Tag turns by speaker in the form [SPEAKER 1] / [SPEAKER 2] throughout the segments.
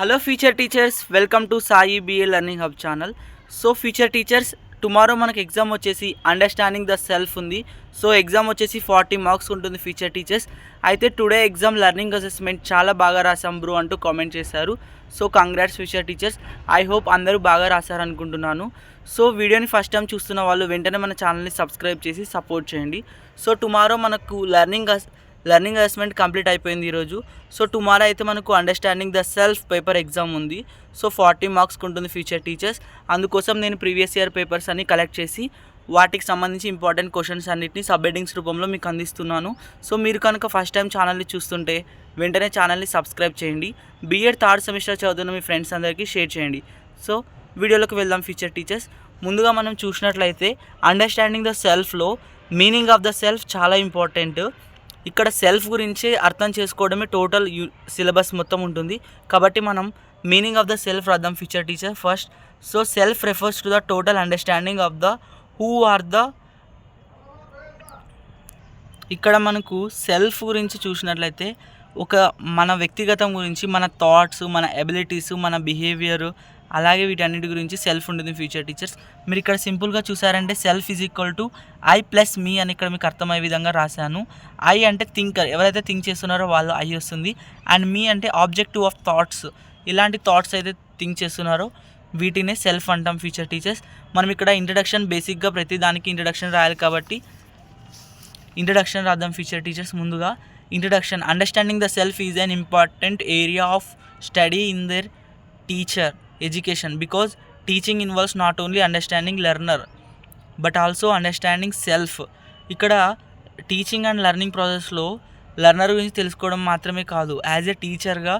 [SPEAKER 1] Hello future teachers welcome to Sai B A learning hub channel so future teachers tomorrow మనకి exam వచ్చేసి understanding the self ఉంది. So exam వచ్చేసి forty marks ఉంటుంది future teachers అయితే today exam learning assessment చాలా బాగా రాసాం bro అంటూ కామెంట్ చేశారు. So congrats future teachers I hope అందరూ బాగా రాశారనుకుంటున్నాను. సో వీడియోని ఫస్ట్ టైం చూస్తున్న వాళ్ళు వెంటనే మన ఛానల్ని సబ్స్క్రైబ్ చేసి సపోర్ట్ చేయండి. సో టుమారో మనకు లెర్నింగ్ లెర్నింగ్ అసెస్మెంట్ కంప్లీట్ అయిపోయింది ఈరోజు. సో టుమారో అయితే మనకు understanding the self paper exam ఉంది. సో ఫార్టీ మార్క్స్ ఉంటుంది ఫ్యూచర్ టీచర్స్ అందుకోసం నేను ప్రీవియస్ ఇయర్ పేపర్స్ అన్ని కలెక్ట్ చేసి వాటికి సంబంధించి ఇంపార్టెంట్ క్వశ్చన్స్ అన్నింటినీ సబ్ హెడ్డింగ్స్ రూపంలో మీకు అందిస్తున్నాను. సో మీరు కనుక ఫస్ట్ టైం ఛానల్ని చూస్తుంటే వెంటనే ఛానల్ని సబ్స్క్రైబ్ చేయండి. బీఎడ్ థర్డ్ సెమిస్టర్ చదువుతున్న మీ ఫ్రెండ్స్ అందరికీ షేర్ చేయండి. సో వీడియోలోకి వెళ్దాం ఫ్యూచర్ టీచర్స్ ముందుగా మనం చూసినట్లయితే అండర్స్టాండింగ్ ద సెల్ఫ్లో మీనింగ్ ఆఫ్ ద సెల్ఫ్ చాలా ఇంపార్టెంట్ ఇక్కడ సెల్ఫ్ గురించి అర్థం చేసుకోవడమే టోటల్ యూ సిలబస్ మొత్తం ఉంటుంది. కాబట్టి మనం మీనింగ్ ఆఫ్ ద సెల్ఫ్ రాద్దాం future teacher first. So self refers to the total understanding of the who are the ఇక్కడ మనకు సెల్ఫ్ గురించి చూసినట్లయితే ఒక మన వ్యక్తిగతం గురించి మన థాట్స్ మన ఎబిలిటీస్ మన బిహేవియర్ అలాగే వీటన్నిటి గురించి సెల్ఫ్ ఉంటుంది ఫ్యూచర్ టీచర్స్. మీరు ఇక్కడ సింపుల్గా చూసారంటే self is equal to I plus me అని ఇక్కడ మీకు అర్థమయ్యే విధంగా రాశాను. ఐ అంటే థింకర్ ఎవరైతే థింక్ చేస్తున్నారో వాళ్ళు ఐ వస్తుంది. అండ్ మీ అంటే ఆబ్జెక్టివ్ ఆఫ్ థాట్స్ ఇలాంటి థాట్స్ అయితే థింక్ చేస్తున్నారో వీటినే సెల్ఫ్ అంటాం ఫ్యూచర్ టీచర్స్. మనం ఇక్కడ ఇంట్రడక్షన్ బేసిక్గా ప్రతి దానికి ఇంట్రడక్షన్ రాయాలి కాబట్టి ఇంట్రడక్షన్ రాద్దాం ఫ్యూచర్ టీచర్స్ ముందుగా. Introduction understanding the self is an important area of study in the teacher education because teaching involves not only understanding learner but also understanding self. ఇక్కడ టీచింగ్ అండ్ లెర్నింగ్ ప్రాసెస్లో learner గురించి తెలుసుకోవడం మాత్రమే కాదు as a టీచర్గా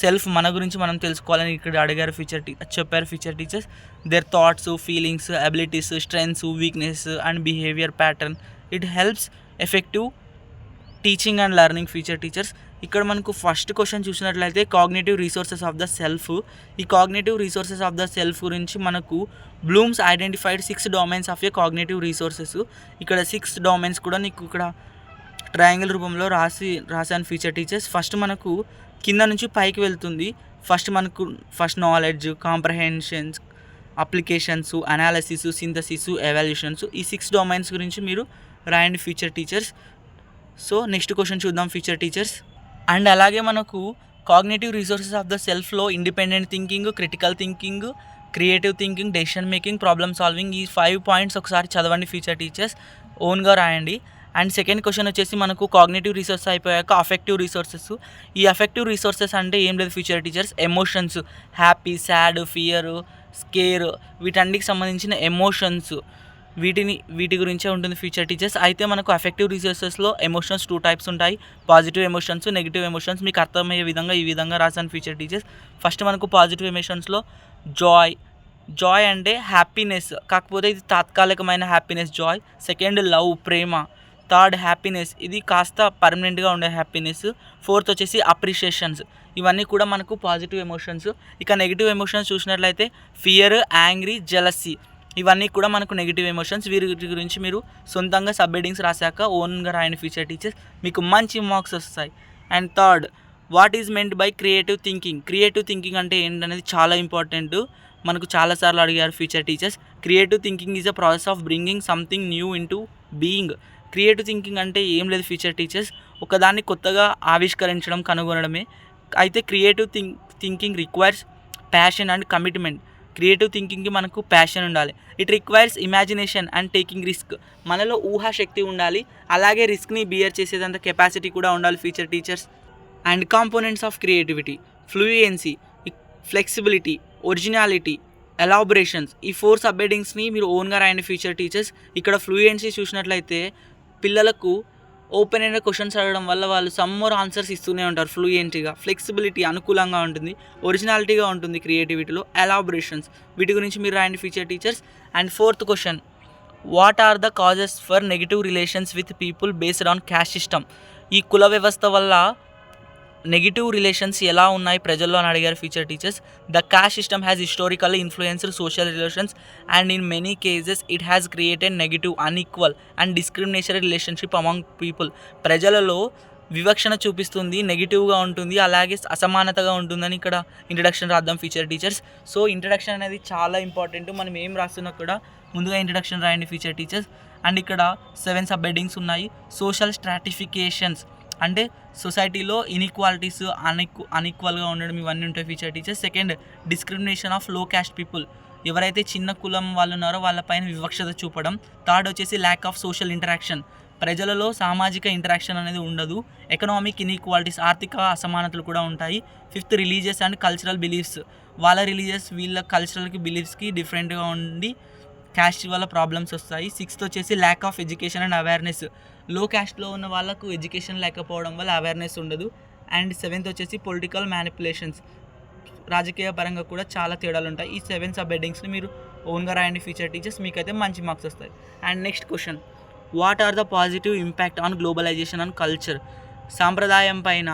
[SPEAKER 1] self మన గురించి మనం తెలుసుకోవాలని ఇక్కడ అడిగారు ఫ్యూచర్ టీ చెప్పారు future teachers. Their thoughts feelings abilities strengths weakness and behaviour pattern it helps effective teaching and learning future teachers ఇక్కడ మనకు ఫస్ట్ క్వశ్చన్ చూసినట్లయితే cognitive resources of the self ఈ cognitive resources of the self గురించి మనకు Bloom's identified six domains of a cognitive resources ఇక్కడ six domains కూడా నీకు ఇక్కడ ట్రయాంగిల్ రూపంలో రాసి రాశాను ఫీచర్ టీచర్స్ ఫస్ట్ మనకు కింద నుంచి పైకి వెళ్తుంది. ఫస్ట్ మనకు first knowledge comprehensions applications analysis synthesis evaluations ఈ సిక్స్ డొమైన్స్ గురించి మీరు రాయండి future teachers so next question చూద్దాం ఫ్యూచర్ టీచర్స్ అండ్ అలాగే మనకు కాగ్నేటివ్ రిసోర్సెస్ ఆఫ్ ద సెల్ఫ్లో independent thinking critical thinking creative thinking decision making problem solving ఈ five points ఒకసారి చదవండి ఫ్యూచర్ టీచర్స్ ఓన్గా రాయండి. అండ్ సెకండ్ క్వశ్చన్ వచ్చేసి మనకు కాగ్నేటివ్ రిసోర్స్ అయిపోయాక అఫెక్టివ్ రిసోర్సెస్ ఈ అఫెక్టివ్ రిసోర్సెస్ అంటే ఏం లేదు future teachers emotions happy sad fear scare వీటన్నిటికి సంబంధించిన ఎమోషన్స్ వీటిని వీటి గురించే ఉంటుంది ఫ్యూచర్ టీచర్స్ అయితే మనకు అఫెక్టివ్ రిసోర్సెస్లో ఎమోషన్స్ టూ టైప్స్ ఉంటాయి. పాజిటివ్ ఎమోషన్స్ నెగిటివ్ ఎమోషన్స్ మీకు అర్థమయ్యే విధంగా ఈ విధంగా రాశాను ఫ్యూచర్ టీచర్స్ ఫస్ట్ మనకు పాజిటివ్ ఎమోషన్స్లో జాయ్ జాయ్ అంటే హ్యాపీనెస్ కాకపోతే ఇది తాత్కాలికమైన హ్యాపీనెస్ జాయ్ సెకండ్ లవ్ ప్రేమ. థర్డ్ హ్యాపీనెస్ ఇది కాస్త పర్మనెంట్గా ఉండే హ్యాపీనెస్ ఫోర్త్ వచ్చేసి అప్రిషియేషన్స్ ఇవన్నీ కూడా మనకు పాజిటివ్ ఎమోషన్స్ ఇక నెగిటివ్ ఎమోషన్స్ చూసినట్లయితే ఫియర్ యాంగ్రీ జెలసీ ఇవన్నీ కూడా మనకు నెగిటివ్ ఎమోషన్స్ వీరి గురించి మీరు సొంతంగా సబ్ హెడ్డింగ్స్ రాశాక ఓన్గా రాయని ఫ్యూచర్ టీచర్స్ మీకు మంచి మార్క్స్ వస్తాయి. And third what is meant by creative thinking creative thinking అంటే ఏంటనేది చాలా ఇంపార్టెంట్ మనకు చాలాసార్లు అడిగారు future teachers creative thinking is a process of bringing something new into being creative thinking అంటే ఏం లేదు ఫ్యూచర్ టీచర్స్ ఒకదాన్ని కొత్తగా ఆవిష్కరించడం కనుగొనడమే. అయితే creative think thinking requires passion and commitment creative థింకింగ్కి మనకు ప్యాషన్ ఉండాలి. It requires imagination and taking risk. మనలో ఊహాశక్తి ఉండాలి. అలాగే రిస్క్ని బియర్ చేసేదంత కెపాసిటీ కూడా ఉండాలి future teachers. And components of creativity fluency flexibility originality elaborations. ఈ ఫోర్ సబ్హెడింగ్స్ని మీరు ఓన్గా రాయండి ఫ్యూచర్ టీచర్స్. ఇక్కడ ఫ్లూయెన్సీ చూసినట్లయితే పిల్లలకు ఓపెన్ అయిన క్వశ్చన్స్ అడగడం వల్ల వాళ్ళు సమ్మోర్ ఆన్సర్స్ ఇస్తూనే ఉంటారు ఫ్లూయెంట్గా ఫ్లెక్సిబిలిటీ అనుకూలంగా ఉంటుంది ఒరిజినాలిటీగా ఉంటుంది క్రియేటివిటీలో ఎలాబరేషన్స్ వీటి గురించి మీరు రాయండి future teachers and fourth question what are the causes for negative relations with people based on caste system ఈ కుల వ్యవస్థ వల్ల నెగిటివ్ రిలేషన్స్ ఎలా ఉన్నాయి ప్రజల్లో అని అడిగారు future teachers the caste system has historically influenced social relations and in many cases it has created negative unequal and discrimination relationship among people ప్రజలలో వివక్షణ చూపిస్తుంది నెగిటివ్గా ఉంటుంది అలాగే అసమానతగా ఉంటుందని ఇక్కడ ఇంట్రడక్షన్ రాద్దాం ఫీచర్ టీచర్స్ సో ఇంట్రడక్షన్ అనేది చాలా ఇంపార్టెంట్ మనం ఏం రాస్తున్నా కూడా ముందుగా ఇంట్రడక్షన్ రాయండి ఫీచర్ టీచర్స్ అండ్ ఇక్కడ సెవెన్ సబ్ హెడ్డింగ్స్ ఉన్నాయి. సోషల్ స్ట్రాటిఫికేషన్స్ అంటే సొసైటీలో ఇన్ఈక్వాలిటీస్ అన్ఈక్వ అన్ఈక్వల్గా ఉండడం ఇవన్నీ ఉంటాయి ఫీచర్ టీచర్స్ సెకండ్ డిస్క్రిమినేషన్ ఆఫ్లో క్యాస్ట్ పీపుల్ ఎవరైతే చిన్న కులం వాళ్ళు ఉన్నారో వాళ్ళపైన వివక్షత చూపడం. థర్డ్ వచ్చేసి ల్యాక్ ఆఫ్ సోషల్ ఇంటరాక్షన్ ప్రజలలో సామాజిక ఇంటరాక్షన్ అనేది ఉండదు. ఎకనామిక్ ఇన్ఈక్వాలిటీస్ ఆర్థిక అసమానతలు కూడా ఉంటాయి. Fifth religious and cultural beliefs వాళ్ళ రిలీజియస్ వీళ్ళ కల్చరల్కి బిలీఫ్స్కి డిఫరెంట్గా ఉండి క్యాస్ట్ వల్ల ప్రాబ్లమ్స్ వస్తాయి. సిక్స్త్ వచ్చేసి lack of education and awareness లో క్యాస్ట్లో ఉన్న వాళ్ళకు ఎడ్యుకేషన్ లేకపోవడం వల్ల అవేర్నెస్ ఉండదు. అండ్ సెవెంత్ వచ్చేసి పొలిటికల్ మ్యానిపులేషన్స్ రాజకీయ పరంగా కూడా చాలా తేడాలు ఉంటాయి. ఈ సెవెన్ సబ్ హెడ్డింగ్స్ని మీరు ఓన్గా రాయండి ఫీచర్ టీచర్స్ మీకైతే మంచి మార్క్స్ వస్తాయి. And next question what are the positive impact on globalization and culture సాంప్రదాయం పైన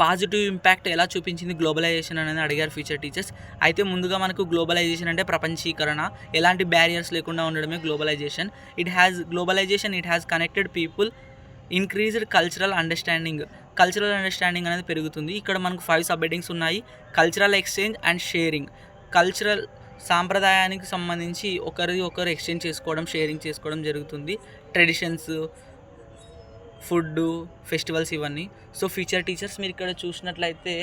[SPEAKER 1] పాజిటివ్ ఇంపాక్ట్ ఎలా చూపించింది గ్లోబలైజేషన్ అనేది అడిగారు ఫ్యూచర్ టీచర్స్. అయితే ముందుగా మనకు గ్లోబలైజేషన్ అంటే ప్రపంచీకరణ ఎలాంటి బ్యారియర్స్ లేకుండా ఉండడమే globalisation. It has globalization it has connected people increased cultural understanding cultural understanding అనేది పెరుగుతుంది. ఇక్కడ మనకు ఫైవ్ సబ్ హెడ్డింగ్స్ ఉన్నాయి. Cultural exchange and sharing cultural సాంప్రదాయానికి సంబంధించి ఒకరిది ఒకరు ఎక్స్చేంజ్ చేసుకోవడం షేరింగ్ చేసుకోవడం జరుగుతుంది. ట్రెడిషన్స్ ఫుడ్ ఫెస్టివల్స్ ఇవన్నీ. సో ఫీచర్ టీచర్స్ మీరు ఇక్కడ చూసినట్లయితే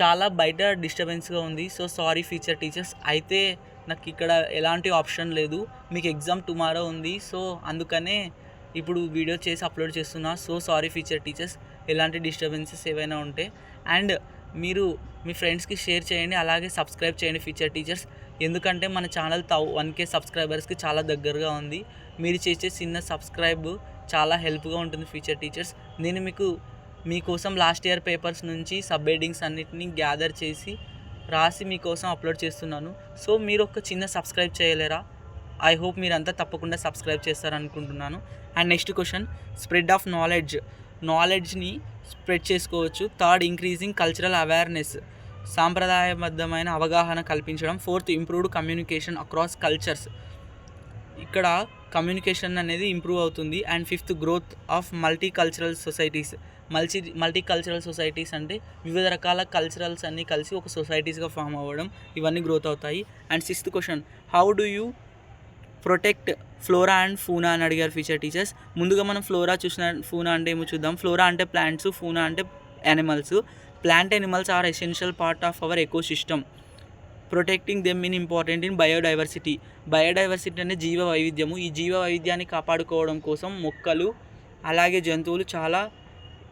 [SPEAKER 1] చాలా బయట డిస్టర్బెన్స్గా ఉంది. సో సారీ ఫీచర్ టీచర్స్ అయితే నాకు ఇక్కడ ఎలాంటి ఆప్షన్ లేదు. మీకు ఎగ్జామ్ టుమారో ఉంది. సో అందుకనే ఇప్పుడు వీడియో చేసి అప్లోడ్ చేస్తున్నా. సో సారీ ఫీచర్ టీచర్స్ ఎలాంటి డిస్టర్బెన్సెస్ ఏవైనా ఉంటే. అండ్ మీరు మీ ఫ్రెండ్స్కి షేర్ చేయండి అలాగే సబ్స్క్రైబ్ చేయండి ఫీచర్ టీచర్స్ ఎందుకంటే మన ఛానల్ తౌ వన్ కే సబ్స్క్రైబర్స్కి చాలా దగ్గరగా ఉంది. మీరు చేసే చిన్న సబ్స్క్రైబ్ చాలా హెల్ప్గా ఉంటుంది ఫీచర్ టీచర్స్ నేను మీకు మీకోసం లాస్ట్ ఇయర్ పేపర్స్ నుంచి సబ్ హెడ్డింగ్స్ అన్నిటిని గ్యాదర్ చేసి రాసి మీకోసం అప్లోడ్ చేస్తున్నాను. సో మీరు ఒక చిన్న సబ్స్క్రైబ్ చేయలేరా? ఐ హోప్ మీరంతా తప్పకుండా subscribe చేస్తారనుకుంటున్నాను. And next question spread of knowledge. నాలెడ్జ్ని స్ప్రెడ్ చేసుకోవచ్చు. థర్డ్ ఇంక్రీజింగ్ కల్చరల్ అవేర్నెస్ సాంప్రదాయబద్ధమైన అవగాహన కల్పించడం. Fourth improved communication across cultures ఇక్కడ కమ్యూనికేషన్ అనేది ఇంప్రూవ్ అవుతుంది. And fifth growth of multicultural societies multi multicultural societies అంటే వివిధ రకాల కల్చరల్స్ అన్నీ కలిసి ఒక సొసైటీస్గా ఫామ్ అవ్వడం. ఇవన్నీ గ్రోత్ అవుతాయి. And sixth question how do you protect flora and fauna అని అడిగారు ఫీచర్ టీచర్స్ ముందుగా మనం ఫ్లోరా చూసిన ఫూనా అంటే ఏమో చూద్దాం. ఫ్లోరా అంటే ప్లాంట్స్ ఫూనా అంటే animals plant animals are essential part of our ecosystem protecting them in important in biodiversity biodiversity అంటే జీవ వైవిధ్యము ఈ జీవ వైవిధ్యాన్ని కాపాడుకోవడం కోసం మొక్కలు అలాగే జంతువులు చాలా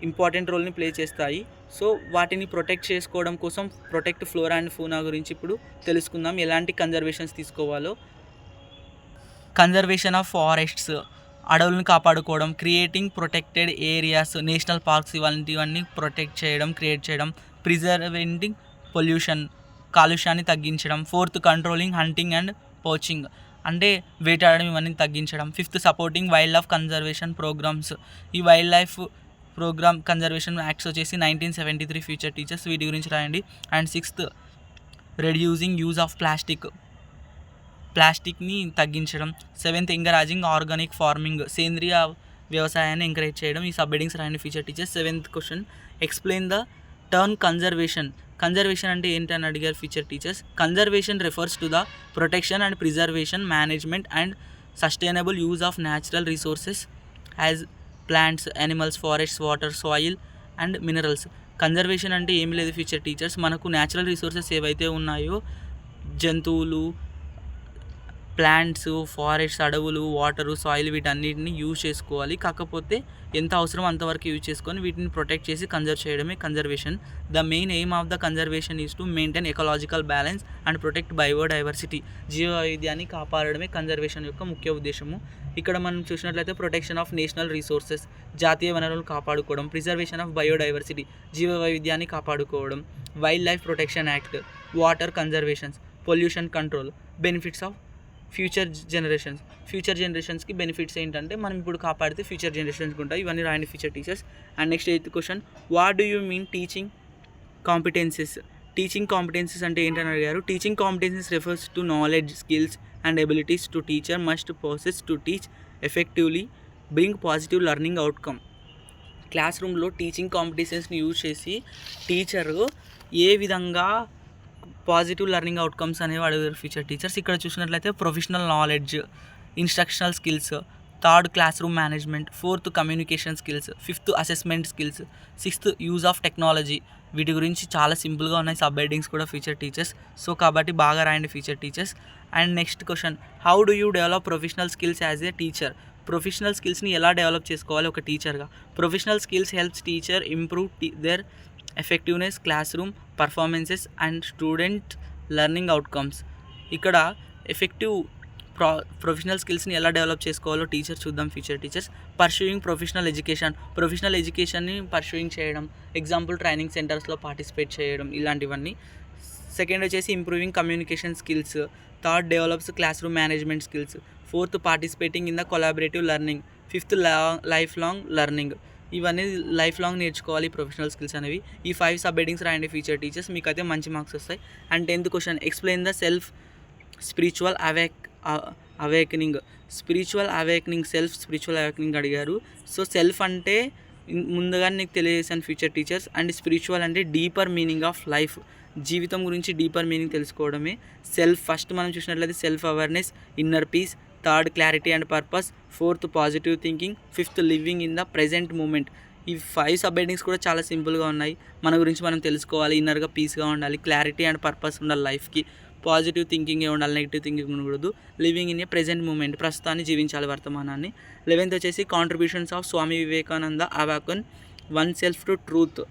[SPEAKER 1] ఇంపార్టెంట్ రోల్ని ప్లే చేస్తాయి. సో వాటిని ప్రొటెక్ట్ చేసుకోవడం కోసం ప్రొటెక్ట్ ఫ్లోరా అండ్ ఫూనా గురించి ఇప్పుడు తెలుసుకుందాం. ఎలాంటి కన్జర్వేషన్స్ తీసుకోవాలో కన్జర్వేషన్ ఆఫ్ ఫారెస్ట్స్ అడవులను కాపాడుకోవడం creating protected areas national parks ఇలాంటివన్నీ ప్రొటెక్ట్ చేయడం క్రియేట్ చేయడం ప్రిజర్వెంటింగ్ పొల్యూషన్ కాలుష్యాన్ని తగ్గించడం fourth controlling hunting and poaching అంటే వేటాడడం ఇవన్నీ తగ్గించడం fifth supporting wildlife conservation programmes ఈ wildlife programme conservation acts వచ్చేసి nineteen seventy three future teachers వీటి గురించి రాయండి. And sixth reducing use of plastic ప్లాస్టిక్ని తగ్గించడం సెవెంత్ ఎంకరేజింగ్ ఆర్గానిక్ ఫార్మింగ్ సేంద్రియ వ్యవసాయాన్ని ఎంకరేజ్ చేయడం ఈ సబ్ హెడింగ్స్ రాయండి future teachers seventh question. Explain the term conservation conservation అంటే ఏంటని అడిగారు future teachers conservation refers to the protection and preservation management and sustainable use of natural resources as plants animals forest water soil and minerals conservation అంటే ఏమి లేదు future teachers మనకు natural resources ఏవైతే ఉన్నాయో జంతువులు ప్లాంట్స్ ఫారెస్ట్ అడవులు water soil వీటన్నిటిని use చేసుకోవాలి. కాకపోతే ఎంత అవసరం అంతవరకు యూజ్ చేసుకొని వీటిని ప్రొటెక్ట్ చేసి కన్జర్వ్ చేయడమే conservation. The main aim of the conservation is to maintain ecological balance and protect biodiversity. జీవ వైవిధ్యాన్ని కాపాడడమే కన్జర్వేషన్ యొక్క ముఖ్య ఉద్దేశము. ఇక్కడ మనం చూసినట్లయితే ప్రొటెక్షన్ ఆఫ్ నేషనల్ రిసోర్సెస్ జాతీయ వనరులను కాపాడుకోవడం ప్రిజర్వేషన్ ఆఫ్ బయోడైవర్సిటీ జీవ వైవిధ్యాన్ని కాపాడుకోవడం wildlife protection act water conservations pollution control benefits of future generations future జనరేషన్స్కి benefits ఏంటంటే మనం ఇప్పుడు కాపాడితే ఫ్యూచర్ జనరేషన్స్కి ఉంటాయి. ఇవన్నీ రాయండి future teachers. And next eighth question what do you mean teaching competences teaching competences అంటే ఏంటని అడిగారు teaching competences refers to knowledge skills and abilities to teacher must process to teach effectively bring positive learning outcome class రూమ్లో teaching కాంపిటీషన్స్ని use చేసి teacher ఏ విధంగా positive learning outcomes అనేవి అడుగుతారు ఫ్యూచర్ టీచర్స్ ఇక్కడ చూసినట్లయితే professional knowledge instructional skills third classroom management fourth communication skills fifth assessment skills sixth use of technology వీటి గురించి చాలా సింపుల్గా ఉన్నాయి సబ్ హెడ్డింగ్స్ కూడా ఫీచర్ టీచర్స్ సో కాబట్టి బాగా రాయండి future teachers and next question how do you develop professional skills as a teacher professional స్కిల్స్ని ఎలా డెవలప్ చేసుకోవాలి ఒక టీచర్గా professional skills helps teacher improve their effectiveness classroom performances and student learning outcomes ఇక్కడ effective pro professional స్కిల్స్ని ఎలా develop చేసుకోవాలో teachers చూద్దాం future teachers pursuing professional education professional ఎడ్యుకేషన్ని pursuing చేయడం. ఎగ్జాంపుల్ ట్రైనింగ్ సెంటర్స్లో పార్టిసిపేట్ చేయడం ఇలాంటివన్నీ. సెకండ్ వచ్చేసి improving communication skills third develops classroom management skills fourth participating in the collaborative learning fifth lifelong learning ఇవన్నీ లైఫ్ లాంగ్ నేర్చుకోవాలి professional skills అనేవి. ఈ five sub headings రాయండి ఫీచర్ టీచర్స్ మీకు అయితే మంచి మార్క్స్ వస్తాయి. And tenth question explain the self spiritual awake awakening spiritual awakening self spiritual awakening అడిగారు. సో సెల్ఫ్ అంటే ముందుగా నీకు తెలియజేసాను ఫ్యూచర్ టీచర్స్ అండ్ స్పిరిచువల్ అంటే డీపర్ మీనింగ్ ఆఫ్ లైఫ్ జీవితం గురించి డీపర్ మీనింగ్ తెలుసుకోవడమే. సెల్ఫ్ ఫస్ట్ మనం చూసినట్లయితే self awareness inner peace third clarity and purpose fourth positive thinking fifth living in the present moment. ఈ ఫైవ్ సబ్ హెడ్డింగ్స్ కూడా చాలా సింపుల్గా ఉన్నాయి. మన గురించి మనం తెలుసుకోవాలి ఇన్నర్గా పీస్గా ఉండాలి. క్లారిటీ అండ్ పర్పస్ ఉండాలి లైఫ్కి. పాజిటివ్ థింకింగే ఉండాలి నెగిటివ్ థింకింగ్ ఉండకూడదు. Living in a present moment ప్రస్తుతాన్ని జీవించాలి వర్తమానాన్ని. లెవెన్త్ వచ్చేసి contributions of Swami Vivekananda awaken one self to truth.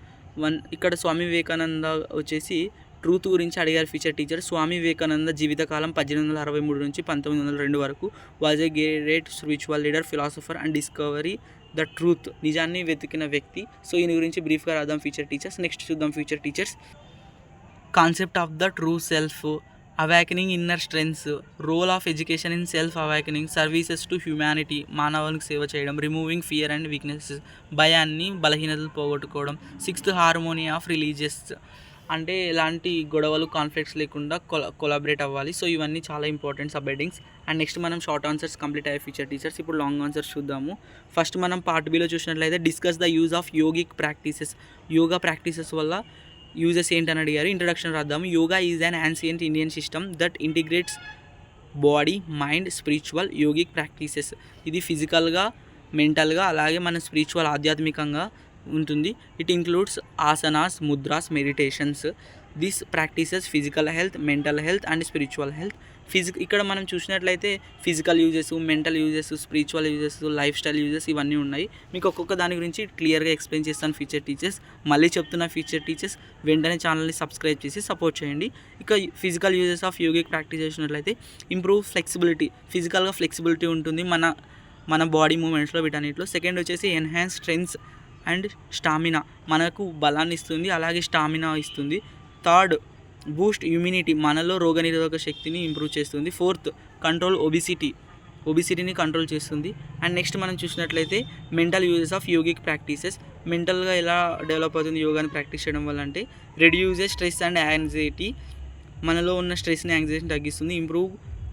[SPEAKER 1] One ఇక్కడ స్వామి వివేకానంద వచ్చేసి ట్రూత్ గురించి అడిగారు ఫీచర్ టీచర్. స్వామి వివేకానంద జీవితకాలం పద్దెనిమిది వందల అరవై మూడు నుంచి పంతొమ్మిది వందల రెండు వరకు was a great spiritual leader philosopher and discovery the truth నిజాన్ని వెతికిన వ్యక్తి. సో ఈయన గురించి బ్రీఫ్గా రాద్దాం ఫీచర్ టీచర్స్ నెక్స్ట్ చూద్దాం future teachers concept of the true self awakening inner strengths role of education in self awakening services to humanity మానవునికి సేవ చేయడం రిమూవింగ్ ఫియర్ అండ్ వీక్నెసెస్ భయాన్ని బలహీనతలు పోగొట్టుకోవడం సిక్స్త్ హార్మోనీ ఆఫ్ రిలీజియస్ అంటే ఎలాంటి గొడవలు కాన్ఫ్లిక్ట్స్ లేకుండా కొలా కొలాబరేట్ అవ్వాలి. సో ఇవన్నీ చాలా important sub headings and next మనం షార్ట్ ఆన్సర్స్ కంప్లీట్ అయ్యే ఫీచర్ టీచర్స్ ఇప్పుడు లాంగ్ ఆన్సర్స్ చూద్దాము. ఫస్ట్ మనం పార్ట్ బిలో చూసినట్లయితే discuss the use of yogic practices yoga practices వల్ల యూజెస్ ఏంటని అడిగారు. Introduction రాద్దాము. Yoga is an ancient Indian system that integrates body mind spiritual yogic practices ఇది ఫిజికల్గా మెంటల్గా అలాగే మన స్పిరిచువల్ ఆధ్యాత్మికంగా ఉంటుంది. It includes asanas mudras meditations this practices physical health mental health and spiritual health physique ఇక్కడ మనం చూసినట్లయితే physical uses mental uses spiritual uses lifestyle uses ఇవన్నీ ఉన్నాయి. మీకు ఒక్కొక్క దాని గురించి క్లియర్గా ఎక్స్ప్లెయిన్ చేస్తాను ఫీచర్ టీచర్స్ మళ్ళీ చెప్తున్న ఫీచర్ టీచర్స్ వెంటనే ఛానల్ని సబ్స్క్రైబ్ చేసి సపోర్ట్ చేయండి. ఇక physical uses of yogic practice చేసినట్లయితే ఇంప్రూవ్ ఫ్లెక్సిబిలిటీ ఫిజికల్గా ఫ్లెక్సిబిలిటీ ఉంటుంది మన మన బాడీ మూమెంట్స్లో వీటన్నిటిలో. సెకండ్ వచ్చేసి ఎన్హాన్స్ స్ట్రెంగ్స్ అండ్ స్టామినా మనకు బలాన్ని ఇస్తుంది అలాగే స్టామినా ఇస్తుంది. థర్డ్ బూస్ట్ ఇమ్యూనిటీ మనలో రోగనిరోధక శక్తిని ఇంప్రూవ్ చేస్తుంది. ఫోర్త్ కంట్రోల్ ఒబిసిటీ ఒబిసిటీని కంట్రోల్ చేస్తుంది. అండ్ నెక్స్ట్ మనం చూసినట్లయితే mental uses of yogic practices. మెంటల్గా ఎలా డెవలప్ అవుతుంది యోగాని ప్రాక్టీస్ చేయడం వల్ల అంటే రెడ్యూజెస్ స్ట్రెస్ అండ్ యాంగ్జైటీ. మనలో ఉన్న స్ట్రెస్ని యాంగ్జైటీని తగ్గిస్తుంది. ఇంప్రూవ్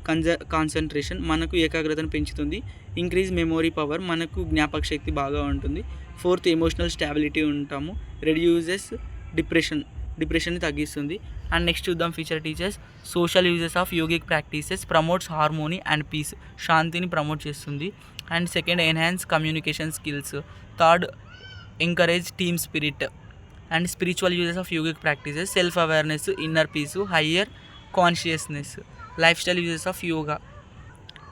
[SPEAKER 1] కన్జ కాన్సన్ట్రేషన్ మనకు ఏకాగ్రతను పెంచుతుంది. ఇంక్రీజ్ మెమొరీ పవర్ మనకు జ్ఞాపక శక్తి బాగా ఉంటుంది. ఫోర్త్ ఎమోషనల్ స్టాబిలిటీ ఉంటాము. రెడ్యూజెస్ డిప్రెషన్ డిప్రెషన్ని తగ్గిస్తుంది. అండ్ నెక్స్ట్ చూద్దాం future teachers. Social uses of yogic practices promotes harmony and peace శాంతిని ప్రమోట్ చేస్తుంది. And second enhance communication skills. Third encourage team spirit. And spiritual uses of yogic practices self awareness inner peace higher consciousness. Lifestyle uses of yoga.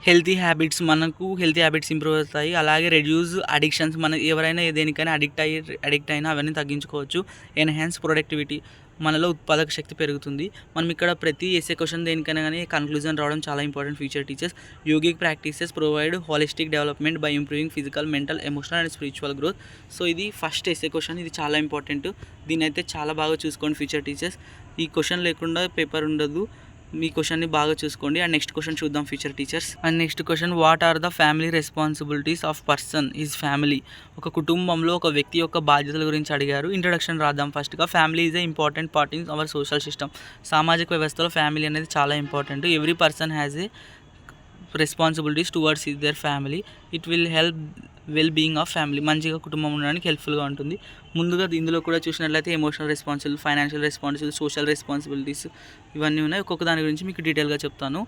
[SPEAKER 1] Healthy habits మనకు healthy habits improve అవుతాయి. అలాగే reduce addictions మన ఎవరైనా దేనికైనా addict అయ్యి addict అయినా అవన్నీ తగ్గించుకోవచ్చు. ఎన్హాన్స్ ప్రొడక్టివిటీ మనలో ఉత్పాదక శక్తి పెరుగుతుంది. మనం ఇక్కడ ప్రతి ఎస్ఏ క్వశ్చన్ దేనికైనా కానీ కన్క్లూజన్ రావడం చాలా important future teachers yogic practices provide holistic development by improving physical mental emotional and spiritual growth so ఇది ఫస్ట్ ఎస్ఏ క్వశ్చన్ ఇది చాలా ఇంపార్టెంట్ దీని అయితే చాలా బాగా చూసుకోండి ఫ్యూచర్ టీచర్స్ ఈ క్వశ్చన్ లేకుండా పేపర్ ఉండదు. మీ క్వశ్చన్ని బాగా చూసుకోండి. అండ్ నెక్స్ట్ క్వశ్చన్ చూద్దాం future teachers and next question what are the family responsibilities of person is family ఒక కుటుంబంలో ఒక వ్యక్తి యొక్క బాధ్యతల గురించి అడిగారు. ఇంట్రడక్షన్ రాద్దాం ఫస్ట్గా family is a important part in our social system సామాజిక వ్యవస్థలో ఫ్యామిలీ అనేది చాలా important every person has a responsibilities towards their family it will help well being of family మంచిగా కుటుంబం ఉండడానికి హెల్ప్ఫుల్గా ఉంటుంది. ముందుగా ఇందులో కూడా చూసినట్లయితే emotional responsible financial responsible social responsibilities ఇవన్నీ ఉన్నాయి. ఒక్కొక్క దాని గురించి మీకు డీటెయిల్గా చెప్తాను.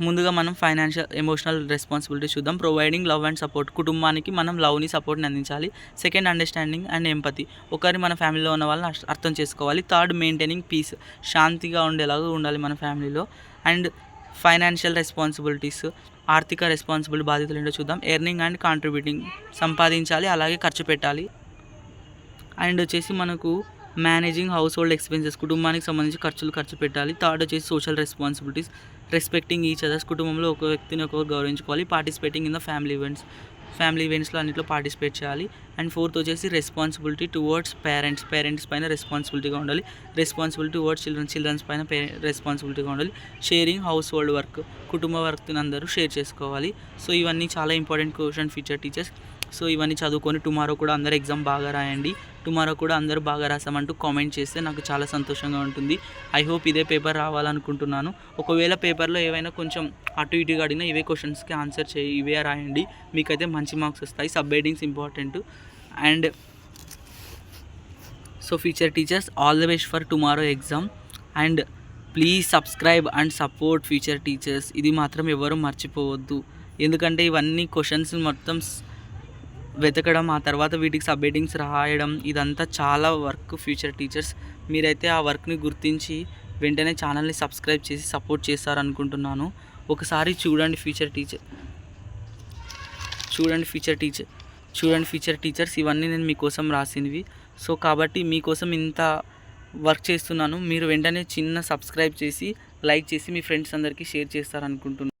[SPEAKER 1] ముందుగా మనం ఫైనాన్షియల్ ఎమోషనల్ రెస్పాన్సిబిలిటీ చూద్దాం. ప్రొవైడింగ్ లవ్ అండ్ సపోర్ట్ కుటుంబానికి మనం లవ్ని సపోర్ట్ని అందించాలి. సెకండ్ అండర్స్టాండింగ్ అండ్ ఎంపతి ఒకరి మన ఫ్యామిలీలో ఉన్న వాళ్ళని అర్థం చేసుకోవాలి. థర్డ్ మెయింటైనింగ్ పీస్ శాంతిగా ఉండేలాగా ఉండాలి మన ఫ్యామిలీలో అండ్ ఫైనాన్షియల్ రెస్పాన్సిబిలిటీస్ ఆర్థిక రెస్పాన్సిబుల్ బాధ్యతలు ఏంటో చూద్దాం. ఎర్నింగ్ అండ్ కాంట్రిబ్యూటింగ్ సంపాదించాలి అలాగే ఖర్చు పెట్టాలి. అండ్ వచ్చేసి మనకు మేనేజింగ్ హౌస్ హోల్డ్ ఎక్స్పెన్సెస్ కుటుంబానికి సంబంధించి ఖర్చులు ఖర్చు పెట్టాలి. థర్డ్ వచ్చేసి social responsibilities respecting each others కుటుంబంలో ఒక వ్యక్తిని ఒకరు గౌరవించుకోవాలి. Participating in the family events family ఈవెంట్స్లో అన్నింటిలో పార్టిసిపేట్ చేయాలి. అండ్ ఫోర్త్ వచ్చేసి రెస్పాన్సిబిలిటీ టువర్డ్స్ పేరెంట్స్ పేరెంట్స్ పైన రెస్పాన్సిబిలిటీగా ఉండాలి. రెస్పాన్సిబిలిటీ టువర్డ్స్ చిల్డ్రన్ చిల్డ్రన్స్ పైన రెస్పాన్సిబిలిటీగా ఉండాలి. షేరింగ్ హౌస్ హోల్డ్ వర్క్ కుటుంబ వర్క్ని అందరూ షేర్ చేసుకోవాలి. సో ఇవన్నీ చాలా important question future teachers. So ఇవన్నీ చదువుకొని టుమారో కూడా అందరు ఎగ్జామ్ బాగా రాయండి. టుమారో కూడా అందరూ బాగా రాసామంటూ కామెంట్ చేస్తే నాకు చాలా సంతోషంగా ఉంటుంది. ఐ హోప్ ఇదే పేపర్ రావాలనుకుంటున్నాను. ఒకవేళ పేపర్లో ఏవైనా కొంచెం అటు ఇటుగా అడిగినా ఇవే క్వశ్చన్స్కి ఆన్సర్ చేయి ఇవే రాయండి. మీకైతే మంచి మార్క్స్ వస్తాయి. Subheadings important and so future teachers all the best for tomorrow exam and please subscribe and support future teachers ఇది మాత్రం ఎవరు మర్చిపోవద్దు. ఎందుకంటే ఇవన్నీ క్వశ్చన్స్ మొత్తం వెతకడం ఆ తర్వాత వీటికి సబ్మిటింగ్స్ రాయడం ఇదంతా చాలా వర్క్ ఫ్యూచర్ టీచర్స్. మీరైతే ఆ వర్క్ని గుర్తించి వెంటనే ఛానల్ని సబ్స్క్రైబ్ చేసి సపోర్ట్ చేస్తారనుకుంటున్నాను. ఒకసారి చూడండి ఫ్యూచర్ టీచర్. చూడండి ఫ్యూచర్ టీచర్. చూడండి ఫ్యూచర్ టీచర్స్ ఇవన్నీ నేను మీకోసం రాసినవి. సో కాబట్టి మీకోసం ఇంత వర్క్ చేస్తున్నాను. మీరు వెంటనే చిన్న సబ్స్క్రైబ్ చేసి లైక్ చేసి మీ ఫ్రెండ్స్ అందరికీ షేర్ చేస్తారనుకుంటున్నాను.